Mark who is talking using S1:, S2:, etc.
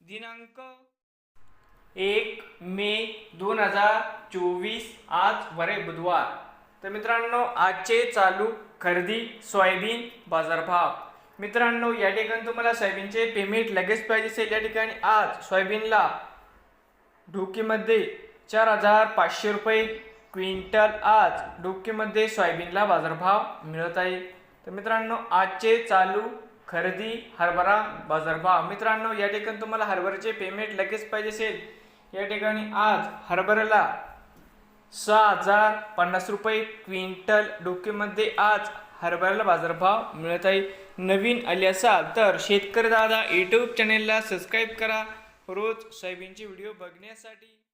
S1: दिनांक एक मे दोन हजार चोवीस आज वरे बुधवार. तर मित्रांनो आजचे चालू खरेदी सोयाबीन बाजारभाव. मित्रांनो या ठिकाणी तुम्हाला सोयाबीनचे पेमेंट लगेच पाहिजे असेल. या ठिकाणी आज सोयाबीनला ढोकीमध्ये चार हजार पाचशे रुपये क्विंटल आज ढोकीमध्ये सोयाबीनला बाजारभाव मिळत आहे. तर मित्रांनो आजचे चालू खरेदी हरभरा बाजारभाव. मित्रांनो या ठिकाणी तुम्हाला हरभऱ्याचे पेमेंट लगेच पाहिजे असेल या ठिकाणी आज हरभऱ्याला सहा हजार पन्नास रुपये क्विंटल डोकेमध्ये आज हरभऱ्याला बाजारभाव मिळत आहे. नवीन आले असाल तर शेतकरी दादा यूट्यूब चॅनेलला सबस्क्राईब करा. रोज सोयाबीनचे व्हिडिओ बघण्यासाठी.